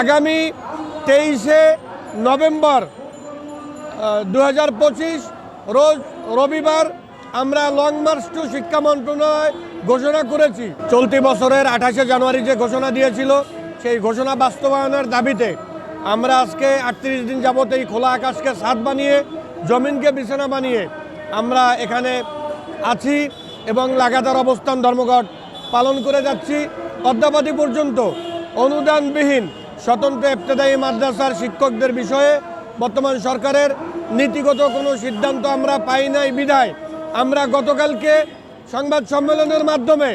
আগামী তেইশে নভেম্বর দু হাজার পঁচিশ, রোজ রবিবার আমরা লং মার্চ টু শিক্ষা মন্ত্রণালয় ঘোষণা করেছি। চলতি বছরের আঠাশে জানুয়ারি যে ঘোষণা দিয়েছিল, সেই ঘোষণা বাস্তবায়নের দাবিতে আমরা আজকে আটত্রিশ দিন যাবত এই খোলা আকাশকে ছাদ বানিয়ে, জমিনকে বিছানা বানিয়ে আমরা এখানে আছি এবং লাগাতার অবস্থান ধর্মঘট পালন করে যাচ্ছি। অদ্যাবধি পর্যন্ত অনুদানবিহীন স্বতন্ত্র ইবতেদায়ী মাদ্রাসার শিক্ষকদের বিষয়ে বর্তমান সরকারের নীতিগত কোনো সিদ্ধান্ত আমরা পাই নাই, বিধায়। আমরা গতকালকে সংবাদ সম্মেলনের মাধ্যমে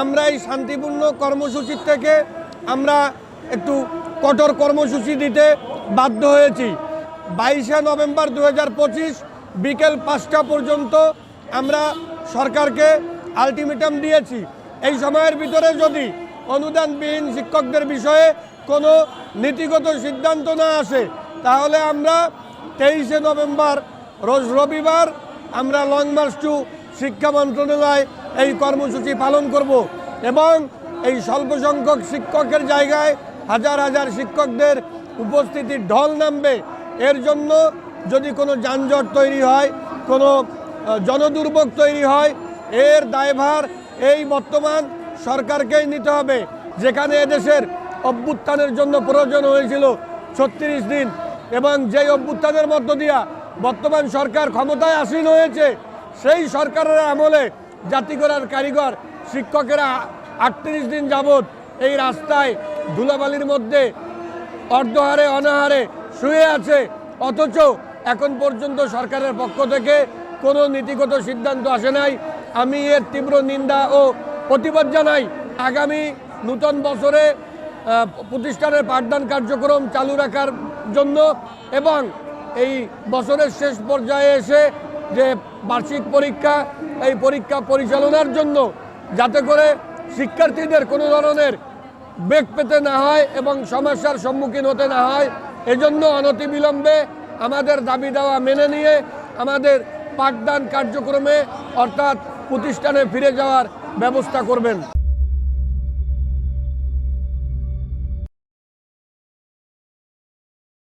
আমরা এই শান্তিপূর্ণ কর্মসূচির থেকে আমরা একটু কঠোর কর্মসূচি দিতে বাধ্য হয়েছি। বাইশে নভেম্বর দু হাজার পঁচিশ বিকেল পাঁচটা পর্যন্ত আমরা সরকারকে আলটিমেটাম দিয়েছি। এই সময়ের ভিতরে যদি অনুদানবিহীন শিক্ষকদের বিষয়ে কোনো নীতিগত সিদ্ধান্ত না আসে। তাহলে আমরা তেইশে নভেম্বর, রোজ রবিবার আমরা লং মার্চ টু শিক্ষা মন্ত্রণালয় এই কর্মসূচি পালন করব এবং এই স্বল্প সংখ্যক শিক্ষকের জায়গায় হাজার হাজার শিক্ষকদের উপস্থিতির ঢল নামবে। এর জন্য যদি কোনো যানজট তৈরি হয়, কোনো জনদুর্ভোগ তৈরি হয়, এর দায়ভার এই বর্তমান সরকারকেই নিতে হবে। যেখানে এদেশের অভ্যুত্থানের জন্য প্রয়োজন হয়েছিল ছত্রিশ দিন এবং যেই অভ্যুত্থানের মধ্য দিয়া বর্তমান সরকার ক্ষমতায় আসীন হয়েছে, সেই সরকারের আমলে জাতি করার কারিগর শিক্ষকেরা আটত্রিশ দিন যাবৎ এই রাস্তায় ধুলাবালির মধ্যে অর্ধহারে, অনাহারে শুয়ে আছে। অথচ এখন পর্যন্ত সরকারের পক্ষ থেকে কোনো নীতিগত সিদ্ধান্ত আসে নাই। আমি এর তীব্র নিন্দা ও প্রতিবাদ জানাই। আগামী নূতন বছরে প্রতিষ্ঠানের পাঠদান কার্যক্রম চালু রাখার জন্য এবং এই বছরের শেষ পর্যায়ে এসে যে বার্ষিক পরীক্ষা, এই পরীক্ষা পরিচালনার জন্য যাতে করে শিক্ষার্থীদের কোনো ধরনের বেগ পেতে না হয় এবং সমস্যার সম্মুখীন হতে না হয়, এজন্য অনতিবিলম্বে আমাদের দাবি দেওয়া মেনে নিয়ে আমাদের পাঠদান কার্যক্রমে অর্থাৎ প্রতিষ্ঠানে ফিরে যাওয়ার ব্যবস্থা করবেন।